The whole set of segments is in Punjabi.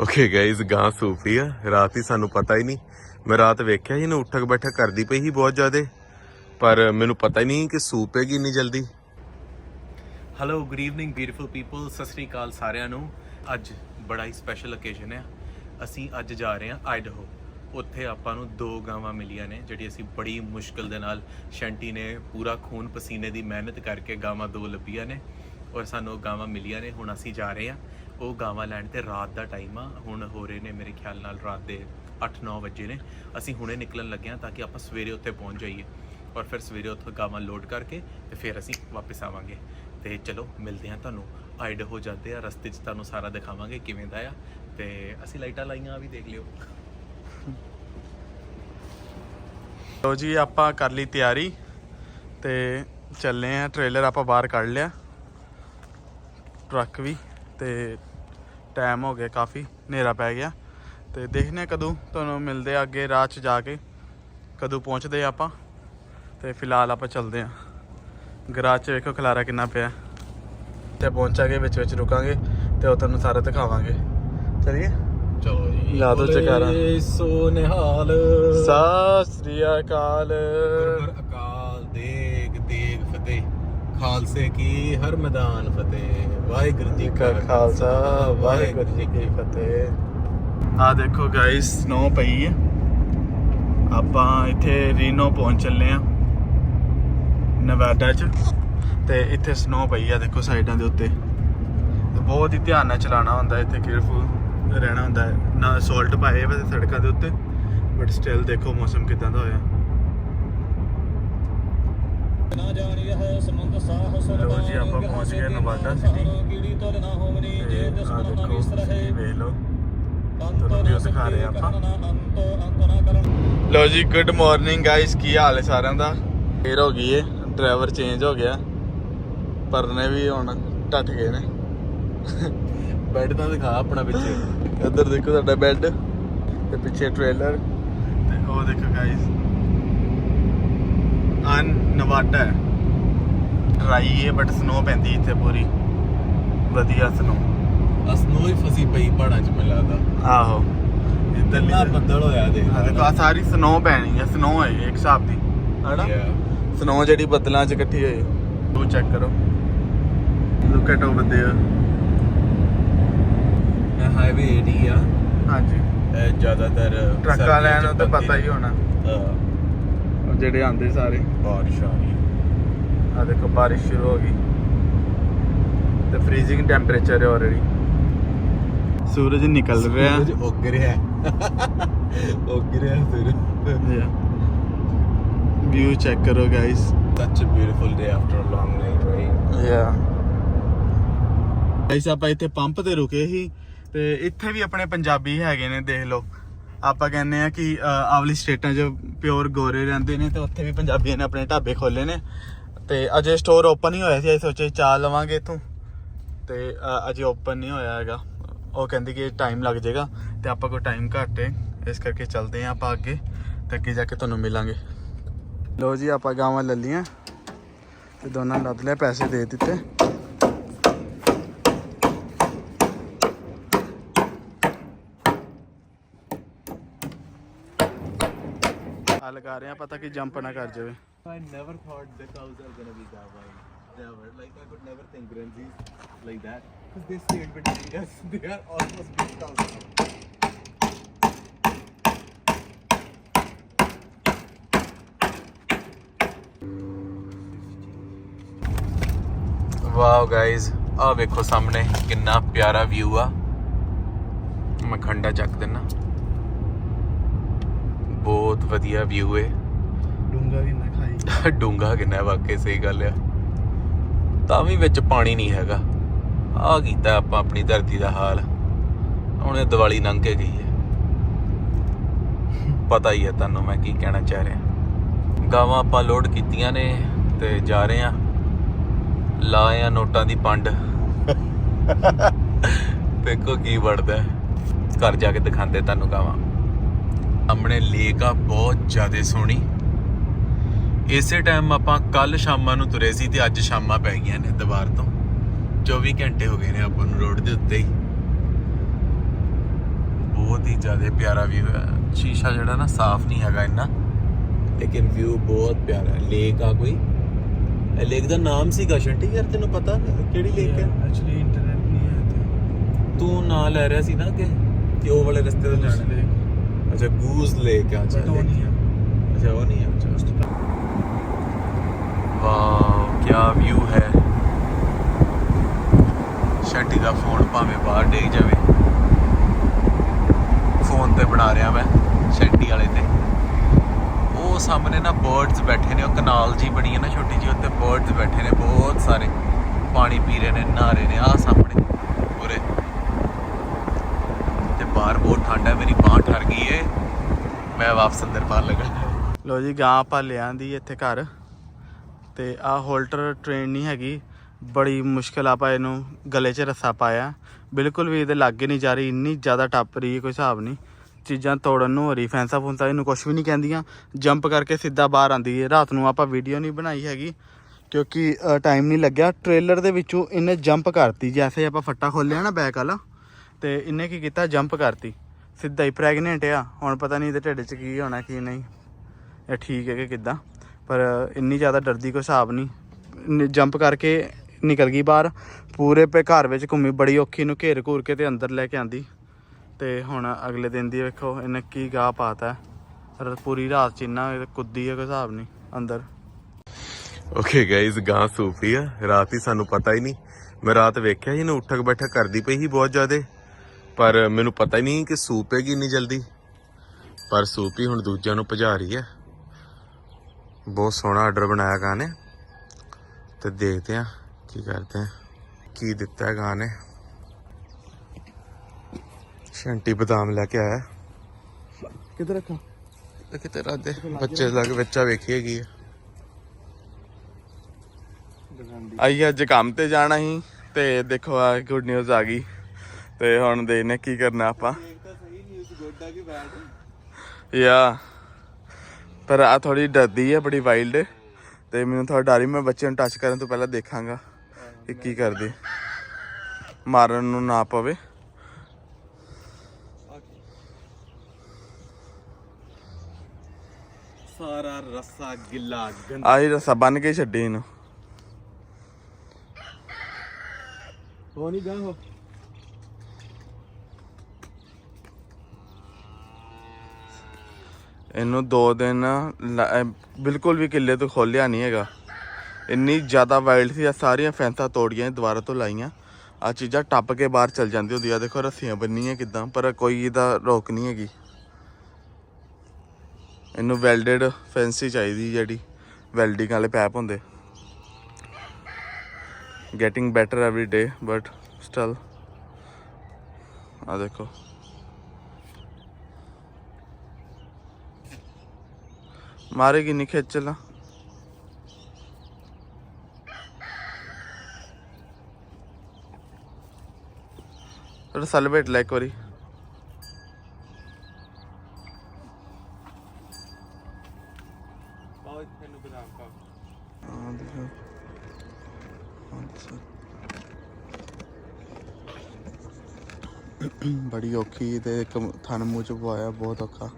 ਓਕੇ ਗਾਇਜ਼ ਗਾਂ ਸੂਫੀ ਆ। ਰਾਤ ਹੀ ਸਾਨੂੰ ਪਤਾ ਹੀ ਨਹੀਂ। ਮੈਂ ਰਾਤ ਵੇਖਿਆ ਇਹਨੂੰ ਉੱਠਕ ਬੈਠਕ ਕਰਦੀ ਪਈ ਸੀ ਬਹੁਤ ਜ਼ਿਆਦੇ। ਪਰ ਮੈਨੂੰ ਪਤਾ ਹੀ ਨਹੀਂ ਕਿ ਸੂਪੇਗੀ ਇੰਨੀ ਜਲਦੀ। Hello good evening beautiful people ਸਤਿ ਸ੍ਰੀ ਅਕਾਲ ਸਾਰਿਆਂ ਨੂੰ। ਅੱਜ ਬੜਾ ਹੀ ਸਪੈਸ਼ਲ ਓਕੇਸ਼ਨ ਹੈ। ਅਸੀਂ ਅੱਜ ਜਾ ਰਹੇ ਹਾਂ ਆਈਡਹੋ ਉੱਥੇ ਆਪਾਂ ਨੂੰ ਦੋ ਗਾਵਾਂ ਮਿਲੀਆਂ ਨੇ, ਜਿਹੜੀ ਅਸੀਂ ਬੜੀ ਮੁਸ਼ਕਲ ਦੇ ਨਾਲ ਸ਼ੈਂਟੀ ਨੇ ਪੂਰਾ ਖੂਨ ਪਸੀਨੇ ਦੀ ਮਿਹਨਤ ਕਰਕੇ ਗਾਵਾਂ ਦੋ ਲੱਭੀਆਂ ਨੇ ਔਰ ਸਾਨੂੰ ਗਾਵਾਂ ਮਿਲੀਆਂ ਨੇ। ਹੁਣ ਅਸੀਂ ਜਾ ਰਹੇ ਹਾਂ ਉਹ ਗਾਵਾਂ ਲੈਣ ਤੇ ਰਾਤ ਦਾ ਟਾਈਮ ਆ, ਹੁਣ ਹੋ ਰਹੇ ਨੇ ਮੇਰੇ ਖਿਆਲ ਨਾਲ ਰਾਤ ਦੇ 8-9 ਵਜੇ ਨੇ। ਅਸੀਂ ਹੁਣੇ ਨਿਕਲਣ ਲੱਗੇ ਹਾਂ ਤਾਂ ਕਿ ਆਪਾਂ ਸਵੇਰੇ ਉੱਥੇ ਪਹੁੰਚ ਜਾਈਏ ਔਰ ਫਿਰ ਸਵੇਰੇ ਉੱਥੋਂ ਗਾਵਾਂ ਲੋਡ ਕਰਕੇ ਤੇ ਫਿਰ ਅਸੀਂ ਵਾਪਸ ਆਵਾਂਗੇ। ਤੇ ਚਲੋ, ਮਿਲਦੇ ਹਾਂ ਤੁਹਾਨੂੰ। ਆਈਡ ਹੋ ਜਾਂਦੇ ਆ, ਰਸਤੇ 'ਚ ਤੁਹਾਨੂੰ ਸਾਰਾ ਦਿਖਾਵਾਂਗੇ ਕਿਵੇਂ ਦਾ ਆ। ਤੇ ਅਸੀਂ ਲਾਈਟਾਂ ਲਾਈਆਂ ਆ ਵੀ ਦੇਖ ਲਿਓ। ਲੋ ਜੀ, ਆਪਾਂ ਕਰ ਲਈ ਤਿਆਰੀ ਤੇ ਚੱਲੇ ਆ ਟ੍ਰੇਲਰ ਆਪਾਂ ਬਾਹਰ ਕੱਢ ਲਿਆ। ਟਰੱਕ ਵੀ। ਤੇ ਟਾਈਮ ਹੋ ਗਿਆ ਕਾਫੀ ਹਨੇਰਾ ਪੈ ਗਿਆ। ਤੇ ਦੇਖਨੇ ਕਦੋਂ ਤੁਹਾਨੂੰ ਮਿਲਦੇ ਆ ਅੱਗੇ ਰਾਹ 'ਚ ਜਾ ਕੇ ਕਦੋਂ ਪਹੁੰਚਦੇ ਆਪਾਂ। ਤੇ ਫਿਲਹਾਲ ਆਪਾਂ ਚੱਲਦੇ ਆ ਗਰਾਜ 'ਚ ਵੇਖੋ ਖਲਾਰਾ ਕਿੰਨਾ ਪਿਆ। ਤੇ ਪਹੁੰਚਾਂਗੇ ਵਿੱਚ ਵਿੱਚ ਰੁਕਾਂਗੇ ਤੇ ਉਹ ਤੁਹਾਨੂੰ ਸਾਰਾ ਦਿਖਾਵਾਂਗੇ। ਚਲਿਏ? ਚਲੋ ਜੀ ਲਾ। ਬੋਲੇ ਸੋ ਨਿਹਾਲ ਸਤਿ ਸ੍ਰੀ ਅਕਾਲ। ਅਕਾਲ ਦੇਗ ਦੇਗ ਫਤਿਹ। ਖਾਲਸੇ ਕੀ ਹਰ ਮੈਦਾਨ ਫਤਿਹ। ਵਾਹਿਗੁਰੂ ਜੀ ਕਾ ਖਾਲਸਾ, ਵਾਹਿਗੁਰੂ ਜੀ ਕੀ ਫਤਿਹ। ਆ ਦੇਖੋ ਗਾਇਸ ਸਨੋ ਪਈ ਹੈ। ਆਪਾਂ ਇੱਥੇ ਰੀਨੋ ਪਹੁੰਚ ਚੱਲੇ ਆ ਨਵਾਡਾ ਚ। ਤੇ ਇੱਥੇ ਸਨੋ ਪਈ ਆ ਦੇਖੋ ਸਾਈਡਾਂ ਦੇ ਉੱਤੇ। ਬਹੁਤ ਹੀ ਧਿਆਨ ਨਾਲ ਚਲਾਉਣਾ ਹੁੰਦਾ ਇੱਥੇ ਕੇਅਰਫੁਲ ਰਹਿਣਾ ਹੁੰਦਾ ਹੈ। ਨਾ ਸਾਲਟ ਪਾਏ ਹੋਏ ਸੜਕਾਂ ਦੇ ਉੱਤੇ ਬਟ ਸਟਿਲ ਦੇਖੋ ਮੌਸਮ ਕਿਦਾਂ ਦਾ ਹੋਇਆ। ਹੈ ਲਓ ਜੀ, ਆਪਾਂ ਪਹੁੰਚ ਗਏ ਨਵਾਡਾ ਸਿਟੀ। ਕੀੜੀ ਤੁਲ ਨਾ ਹੋਵਨੀ ਜੇ ਮਨ ਨਾ ਦੇਖੋ ਵਿਸਰਹਿ ਵੇਖ ਅੰਤ ਤੁਹਾਨੂੰ view ਦਿਖਾ ਰਹੇ ਆਪਾਂ। ਲੋ ਜੀ ਗੁੱਡ ਮਾਰਨਿੰਗ ਗਾਇਸ ਕੀ ਹਾਲ ਹੈ ਸਾਰਿਆਂ ਦਾ? ਫੇਰ ਹੋ ਗਈ ਏ ਡਰਾਈਵਰ ਚੇਂਜ ਹੋ ਗਿਆ। ਪਰ ਨੇ ਵੀ ਹੁਣ ਟੱਟ ਗਏ ਨੇ। ਬੈੱਡ ਤਾਂ ਦਿਖਾ ਆਪਣਾ ਪਿੱਛੇ। ਇੱਧਰ ਦੇਖੋ ਸਾਡਾ ਬੈੱਡ ਤੇ ਪਿੱਛੇ ਟ੍ਰੇਲਰ ਤੇ ਉਹ ਦੇਖੋ ਗਾਇਸ ਅਨ ਨਵਾਡਾ ਹੈ ਡਰਾਈ ਹੈ ਬਟ ਸਨੋ ਪੈਂਦੀ ਇੱਥੇ ਪੂਰੀ ਵਧੀਆ ਸਨੋ ਅਸਨੋ ਹੀ ਫਸੀ ਪਈ ਪਹਾੜਾਂ 'ਚ ਮਿਲਾ ਦਾ ਆਹੋ ਇੱਧਰ ਕਿੰਨਾ ਬੱਦਲ ਹੋਇਆ ਦੇਖ ਆ ਦੇਖੋ ਆ ਸਾਰੀ ਸਨੋ ਪੈਣੀ ਹੈ ਸਨੋ ਹੈ ਇਹ ਇੱਕ ਹਿਸਾਬ ਦੀ ਹਨਾ Yeah. ਸਨੋ ਜਿਹੜੀ ਬੱਦਲਾਂ 'ਚ ਇਕੱਠੀ ਹੋਈ ਉਹ ਚੈੱਕ ਕਰੋ ਲੁੱਕ ਐਟ ਓਵਰ देयर ਇਹ ਹਾਈਵੇ ਏਰੀਆ ਆ ਹਾਂਜੀ ਇਹ ਜ਼ਿਆਦਾਤਰ ਟਰੱਕ ਸਰਦੀਆਂ 'ਚ ਵਾਲਿਆਂ ਨੂੰ ਤਾਂ ਬੰਦੇ ਪਤਾ ਹੀ ਹੋਣਾ ਹਾਂ, ਉਹ ਜਿਹੜੇ ਆਂਦੇ ਸਾਰੇ। ਬਾਰਿਸ਼ ਆ ਰਹੀ ਆ ਦੇਖੋ ਬਾਰਿਸ਼ ਸ਼ੁਰੂ ਹੋ ਗਈ। ਤੇ ਫ੍ਰੀਜ਼ਿੰਗ ਟੈਂਪਰੇਚਰ ਹੈ ਆਲਰੇਡੀ ਸੂਰਜ ਨਿਕਲ ਰਿਹਾ। ਸੂਰਜ ਉੱਗ ਰਿਹਾ। ਉੱਗ ਰਿਹਾ ਸੂਰਜ ਵਿਊ ਚੈੱਕ ਕਰੋ guys such a beautiful day after a long night right? Yeah guys ਆਪਾਂ ਇੱਥੇ ਪੰਪ ਤੇ ਰੁਕੇ ਸੀ। ਤੇ ਇੱਥੇ ਵੀ ਆਪਣੇ ਪੰਜਾਬੀ ਹੈਗੇ ਨੇ ਦੇਖ ਲਓ। ਆਪਾਂ ਕਹਿੰਦੇ ਆ ਕਿ ਆਵਲੀ ਸਟੇਟਾਂ 'ਚ ਪਿਓਰ ਗੋਰੇ ਰਹਿੰਦੇ ਨੇ ਤੇ ਉੱਥੇ ਵੀ ਪੰਜਾਬੀਆਂ ਨੇ ਆਪਣੇ ਢਾਬੇ ਖੋਲੇ ਨੇ। ਤੇ ਅਜੇ ਸਟੋਰ ਓਪਨ ਹੀ ਹੋਇਆ ਸੀ, ਅਸੀਂ ਸੋਚੇ ਚਾਹ ਲਵਾਂਗੇ ਇੱਥੋਂ। ਤੇ ਅਜੇ ਓਪਨ ਨਹੀਂ ਹੋਇਆ ਹੈਗਾ। ਉਹ ਕਹਿੰਦੀ ਕਿ ਟਾਈਮ ਲੱਗ ਜਾਏਗਾ ਤੇ ਆਪਾਂ ਕੋਲ ਟਾਈਮ ਘੱਟ ਹੈ। ਇਸ ਕਰਕੇ ਚੱਲਦੇ ਹਾਂ ਆਪਾਂ ਅੱਗੇ ਤੇ ਅੱਗੇ ਜਾ ਕੇ ਤੁਹਾਨੂੰ ਮਿਲਾਂਗੇ। ਲੋ ਜੀ, ਆਪਾਂ ਗਾਵਾਂ ਲੱਲੀਆਂ ਤੇ ਦੋਨਾਂ ਲੱਦ ਲਿਆ, ਪੈਸੇ ਦੇ ਦਿੱਤੇ। ਆ ਲਗਾ ਰਹੇ ਆ ਪਤਾ ਕਿ ਜੰਪ ਨਾ ਕਰ ਜਾਵੇ I never thought the cows are gonna be that wide. Never. Like I could never think Granzi's like that. Because they stayed between us. They are almost big cows. Wow guys ਆ ਵੇਖੋ ਸਾਹਮਣੇ ਕਿੰਨਾ ਪਿਆਰਾ ਵਿਊ ਆ ਮੈਂ ਖੰਡਾ ਚੱਕ ਦਿੰਨਾ ਬਹੁਤ ਵਧੀਆ ਵਿਊ ਹੈ ਡੂੰਗਾ ਵੀ ਨਾ ਖਾਈ। ਡੂੰਗਾ ਕਿੰਨਾ ਵਾਕਈ ਸਹੀ ਗੱਲ ਆ। ਤਾਂ ਵੀ ਵਿੱਚ ਪਾਣੀ ਨਹੀਂ ਹੈਗਾ। ਆ ਕੀਤਾ ਆਪਾਂ ਆਪਣੀ ਧਰਤੀ ਦਾ ਹਾਲ। ਹੁਣ ਇਹ ਦੀਵਾਲੀ ਲੰਘ ਕੇ ਗਈ ਹੈ। ਪਤਾ ਹੀ ਹੈ ਤੁਹਾਨੂੰ ਮੈਂ ਕੀ ਕਹਿਣਾ ਚਾਹ ਰਿਹਾ। ਗਾਵਾਂ ਆਪਾਂ ਲੋਡ ਕੀਤੀਆਂ ਨੇ ਤੇ ਜਾ ਰਹੇ ਆ ਲਾਏ ਆ ਨੋਟਾਂ ਦੀ ਪੰਡ। ਦੇਖੋ ਕੀ ਵੜਦਾ। ਘਰ ਜਾ ਕੇ ਦਿਖਾਉਂਦੇ ਤੁਹਾਨੂੰ ਗਾਵਾਂ। ਸਾਹਮਣੇ ਲੇਕ ਆ ਬਹੁਤ ਜ਼ਿਆਦਾ ਸੋਹਣੀ। ਇਸੇ ਟਾਈਮ ਆਪਾਂ ਕੱਲ ਸ਼ਾਮਾਂ ਨੂੰ ਤੁਰੇ ਸੀ ਤੇ ਅੱਜ ਸ਼ਾਮਾਂ ਪੈ ਗਈਆਂ ਨੇ ਦੁਬਾਰ ਤੋਂ। 24 ਘੰਟੇ ਹੋ ਗਏ ਨੇ ਆਪਾਂ ਨੂੰ ਰੋਡ ਦੇ ਉੱਤੇ ਹੀ। ਬਹੁਤ ਹੀ ਜ਼ਿਆਦਾ ਪਿਆਰਾ ਵਿਊ ਹੈ। ਸ਼ੀਸ਼ਾ ਜਿਹੜਾ ਨਾ ਸਾਫ਼ ਨਹੀਂ ਹੈਗਾ ਇੰਨਾ ਲੇਕਿਨ ਵਿਊ ਬਹੁਤ ਪਿਆਰਾ ਹੈ। ਲੇਕ ਆ ਕੋਈ? ਇਹ ਲੇਕ ਦਾ ਨਾਮ ਸੀਗਾ ਸ਼ੰਟੀ ਯਾਰ ਤੈਨੂੰ ਪਤਾ ਕਿਹੜੀ ਲੇਕ ਹੈ? ਐਕਚੁਅਲੀ ਇੰਟਰਨੈਟ ਨਹੀਂ ਹੈ ਤੂੰ ਨਾਂ ਲੈ ਰਿਹਾ ਸੀ ਨਾ ਕਿ ਕਿ ਉਹ ਵਾਲੇ ਰਸਤੇ ਤੋਂ ਜਾਣਾ। ਅੱਛਾ ਗੂਜ਼ ਲੇਕ ਆ ਅੱਛਾ ਉਹ ਨਹੀਂ ਹੈ ਅੱਛਾ ਉਹ ਨਹੀਂ ਹੈ ਅੱਛਾ ਉਸ ਤੋਂ ਵਾਓ ਕੀ ਵਿਊ ਹੈ। ਸ਼ੰਟੀ ਦਾ ਫੋਨ ਭਾਵੇਂ ਬਾਹਰ ਡੇਗ ਜਾਵੇ। ਫੋਨ ਤੇ ਬਣਾ ਰਿਹਾ ਮੈਂ ਸ਼ੰਟੀ ਵਾਲੇ ਤੇ। ਉਹ ਸਾਹਮਣੇ ਨਾ ਬਰਡਸ ਬੈਠੇ ਨੇ ਉਹ ਕਨਾਲ ਜੀ ਬਣੀ ਹੈ ਨਾ ਛੋਟੀ ਜੀ ਉੱਤੇ ਬਰਡਸ ਬੈਠੇ ਨੇ ਬਹੁਤ ਸਾਰੇ। ਪਾਣੀ ਪੀ ਰਹੇ ਨੇ ਨਹਾ ਰਹੇ ਨੇ ਆਹ ਸਾਹਮਣੇ ਪੂਰੇ ਤੇ ਬਾਹਰ, ਬਹੁਤ ਠੰਡ ਹੈ, ਮੇਰੀ ਬਾਂਹ ਠਰ ਗਈ ਏ। ਮੈਂ ਵਾਪਸ ਅੰਦਰ ਬਾਹਰ ਲੱਗਾ ਲੋ ਜੀ, ਗਾਂ ਆਪਾਂ ਲਿਆਂਦੀ ਇੱਥੇ ਘਰ। ਤੇ ਆ ਹੋਲਟਰ ਟ੍ਰੇਨ ਨਹੀਂ ਹੈਗੀ। ਬੜੀ ਮੁਸ਼ਕਲ ਆਪਾਂ ਇਹਨੂੰ ਗਲੇ 'ਚ ਰੱਸਾ ਪਾਇਆ। ਬਿਲਕੁਲ ਵੀ ਇਹਦੇ ਲਾਗੇ ਨਹੀਂ ਜਾ ਰਹੀ, ਇੰਨੀ ਜ਼ਿਆਦਾ ਟੱਪ ਰਹੀ ਕੋਈ ਹਿਸਾਬ ਨਹੀਂ। ਚੀਜ਼ਾਂ ਤੋੜਨ ਨੂੰ ਹੋ ਰਹੀ ਫੈਂਸਾ ਫੁੰਸਾ ਇਹਨੂੰ ਕੁਝ ਵੀ ਨਹੀਂ ਕਹਿੰਦੀਆਂ। ਜੰਪ ਕਰਕੇ ਸਿੱਧਾ ਬਾਹਰ ਆਂਦੀ ਹੈ ਰਾਤ ਨੂੰ ਆਪਾਂ ਵੀਡੀਓ ਨਹੀਂ ਬਣਾਈ ਹੈਗੀ, ਕਿਉਂਕਿ ਟਾਈਮ ਨਹੀਂ ਲੱਗਿਆ। ਟ੍ਰੇਲਰ ਦੇ ਵਿੱਚੋਂ ਇਹਨੇ ਜੰਪ ਕਰਤੀ। ਜੈਸੇ ਆਪਾਂ ਫੱਟਾ ਖੋਲਿਆ ਨਾ ਬੈਕ ਵਾਲਾ ਤੇ ਇਹਨੇ ਕੀ ਕੀਤਾ? ਜੰਪ ਕਰਤੀ। ਸਿੱਧਾ ਹੀ ਪ੍ਰੈਗਨੈਂਟ ਆ। ਹੁਣ ਪਤਾ ਨਹੀਂ ਇਹਦੇ ਢਿੱਡ 'ਚ ਕੀ ਹੋਣਾ, ਕੀ ਨਹੀਂ। ਇਹ ਠੀਕ ਹੈ ਕਿ ਕਿੱਦਾਂ? ਪਰ ਇੰਨੀ ਜ਼ਿਆਦਾ ਡਰਦੀ ਕੋਈ ਹਿਸਾਬ ਨਹੀਂ। ਜੰਪ ਕਰਕੇ ਨਿਕਲ ਗਈ ਬਾਹਰ। ਪੂਰੇ ਪੇ ਘਰ ਵਿੱਚ ਘੁੰਮੀ। ਬੜੀ ਔਖੀ ਨੂੰ ਘੇਰ ਘੂਰ ਕੇ ਤੇ ਅੰਦਰ ਲੈ ਕੇ ਆਂਦੀ। ਤੇ ਹੁਣ ਅਗਲੇ ਦਿਨ ਦੀ ਵੇਖੋ, ਇਹਨੇ ਕੀ ਗਾਹ ਪਾਤਾ। ਹੈ। ਪੂਰੀ ਰਾਤ ਚ ਇੰਨਾ ਕੁੱਦੀ ਹੈ ਕੋਈ ਹਿਸਾਬ ਨਹੀਂ, ਅੰਦਰ। ਓਕੇ ਗਾਇਜ਼ ਗਾਂ ਸੂਫੀ ਆ। ਰਾਤ ਹੀ ਸਾਨੂੰ ਪਤਾ ਹੀ ਨਹੀਂ। ਮੈਂ ਰਾਤ ਵੇਖਿਆ ਹੀ ਇਹਨੂੰ ਉੱਠਕ ਬੈਠਕ ਕਰਦੀ ਪਈ ਸੀ ਬਹੁਤ ਜ਼ਿਆਦਾ। ਪਰ ਮੈਨੂੰ ਪਤਾ ਹੀ ਨਹੀਂ ਕਿ ਸੂਪੇਗੀ ਇੰਨੀ ਜਲਦੀ। ਪਰ ਸੂਪੀ ਹੁਣ ਦੂਜਿਆਂ ਨੂੰ ਭਜਾ ਰਹੀ ਹੈ। ਬਹੁਤ ਸੋਹਣਾ ਆਰਡਰ ਬਣਾਇਆ ਗਾਂ ਨੇ। ਤੇ ਦੇਖਦੇ ਆ ਕੀ ਕਰਦੇ ਆ ਕੀ ਦਿੱਤਾ ਹੈ ਗਾਂ ਨੇ। ਸ਼ੰਟੀ ਬਦਾਮ ਲੈ ਕੇ ਆਇਆ। ਕਿੱਧਰ ਰੱਖਾਂ? ਤੇ ਕਿਤੇ ਬੱਚੇ ਲੱਗ ਬੱਚਾ ਵੇਖੀਏਗੀ ਆਈ ਅੱਜ ਕੰਮ ਤੇ ਜਾਣਾ ਸੀ ਤੇ ਦੇਖੋ ਆ ਗੁੱਡ ਨਿਊਜ਼ ਆ ਗਈ। ਤੇ ਹੁਣ ਦੇਖਨੇ ਕੀ ਕਰਨਾ ਆਪਾਂ। ਯਾ ਪਰ ਆ ਥੋੜੀ ਡਰਦੀ ਹੈ ਬੜੀ ਵਾਈਲਡ ਤੇ ਮੈਨੂੰ ਥੋੜਾ ਡਰ ਹੀ ਮੈਂ ਬੱਚੇ ਨੂੰ ਟੱਚ ਕਰਨ ਤੋਂ ਪਹਿਲਾਂ ਦੇਖਾਂਗਾ ਕਿ ਕੀ ਕਰਦੀ। ਮਾਰਨ ਨੂੰ ਨਾ ਪਵੇ। ਸਾਰਾ ਰੱਸਾ ਗਿੱਲਾ ਆਹੀ ਰਸਾ ਬੰਨ ਕੇ ਛੱਡੀ ਇਹਨੂੰ। ਹੋ ਨਹੀਂ ਗਾ ਹੋ ਇਹਨੂੰ ਦੋ ਦਿਨ ਲ- ਬਿਲਕੁਲ ਵੀ ਕਿੱਲੇ ਤੋਂ ਖੋਲਿਆ ਨਹੀਂ ਹੈਗਾ। ਇੰਨੀ ਜ਼ਿਆਦਾ ਵਾਈਲਡ ਸੀ ਆ ਸਾਰੀਆਂ ਫੈਂਸਾਂ ਤੋੜੀਆਂ ਦੁਬਾਰਾ ਤੋਂ ਲਾਈਆਂ। ਆ ਚੀਜ਼ਾਂ ਟੱਪ ਕੇ ਬਾਹਰ ਚਲ ਜਾਂਦੀ ਹੁੰਦੀ ਆ। ਦੇਖੋ ਰੱਸੀਆਂ ਬੰਨੀਆਂ ਕਿਦਾਂ, ਪਰ ਕੋਈ ਇਹਦਾ ਰੋਕ ਨਹੀਂ ਹੈਗੀ। ਇਹਨੂੰ ਵੈਲਡਡ ਫੈਂਸੀ ਚਾਹੀਦੀ ਜਿਹੜੀ ਵੈਲਡਿੰਗ ਵਾਲੇ ਪੈਪ ਹੁੰਦੇ। Getting better every day but still ਆ ਦੇਖੋ। ਮਾਰੇਗੀ ਨਹੀਂ ਖਿੱਚ ਲਾ ਥੋੜਾ ਸੈਲੀਬ੍ਰੇਟ ਲੈ ਇੱਕ ਵਾਰੀ। ਬੜੀ ਔਖੀ ਤੇ ਇੱਕ ਥਣ ਮੂੰਹ ਚ ਪਵਾਇਆ ਬਹੁਤ ਔਖਾ।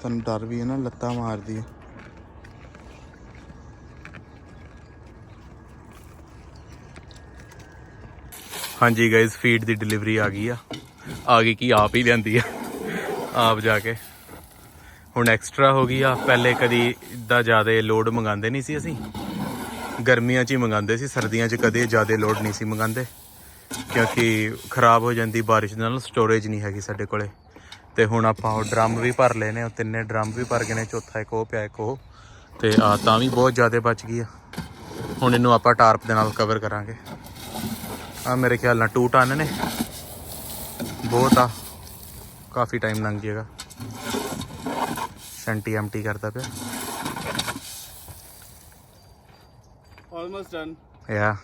ਤੁਹਾਨੂੰ ਡਰ ਵੀ ਹੈ ਨਾ, ਲੱਤਾਂ ਮਾਰਦੀ ਹੈ। ਹਾਂਜੀ ਗਾਇਜ਼ ਫੀਡ ਦੀ ਡਿਲੀਵਰੀ ਆ ਗਈ ਆ। ਆ ਗਈ ਕੀ ਆਪ ਹੀ ਲਿਆਂਦੀ ਆ, ਆਪ ਜਾ ਕੇ। ਹੁਣ ਐਕਸਟਰਾ ਹੋ ਗਈ ਆ, ਪਹਿਲੇ ਕਦੀ ਇਦਾਂ ਜ਼ਿਆਦਾ ਲੋਡ ਮੰਗਾਉਂਦੇ ਨਹੀਂ ਸੀ ਅਸੀਂ। ਗਰਮੀਆਂ 'ਚ ਹੀ ਮੰਗਾਉਂਦੇ ਸੀ, ਸਰਦੀਆਂ 'ਚ ਕਦੇ ਜ਼ਿਆਦਾ ਲੋਡ ਨਹੀਂ ਸੀ ਮੰਗਾਉਂਦੇ। ਕਿਉਂਕਿ ਖਰਾਬ ਹੋ ਜਾਂਦੀ, ਬਾਰਿਸ਼ ਦੇ ਨਾਲ ਸਟੋਰੇਜ ਨਹੀਂ ਹੈਗੀ ਸਾਡੇ ਕੋਲੇ। ਤੇ ਹੁਣ ਆਪਾਂ ਉਹ ਡਰਮ ਵੀ ਭਰ ਲਏ ਨੇ ਉਹ ਤਿੰਨੇ ਡਰਮ ਵੀ ਭਰ ਗਏ ਨੇ ਚੌਥਾ ਇੱਕ ਉਹ ਪਿਆ ਇੱਕ ਉਹ। ਤੇ ਆ ਤਾਂ ਵੀ ਬਹੁਤ ਜ਼ਿਆਦਾ ਬਚ ਗਈ ਆ। ਹੁਣ ਇਹਨੂੰ ਆਪਾਂ ਟਾਰਪ ਦੇ ਨਾਲ ਕਵਰ ਕਰਾਂਗੇ। ਆ ਮੇਰੇ ਖਿਆਲ ਨਾਲ 2 ਟਨ ਨੇ। ਬਹੁਤ ਆ। ਕਾਫੀ ਟਾਈਮ ਲੰਘ ਜਾਏਗਾ। ਸ਼ੰਟੀ ਐਮਟੀ ਕਰਦਾ ਪਿਆ। ਆਲਮੋਸਟ ਡਨ ਯਾ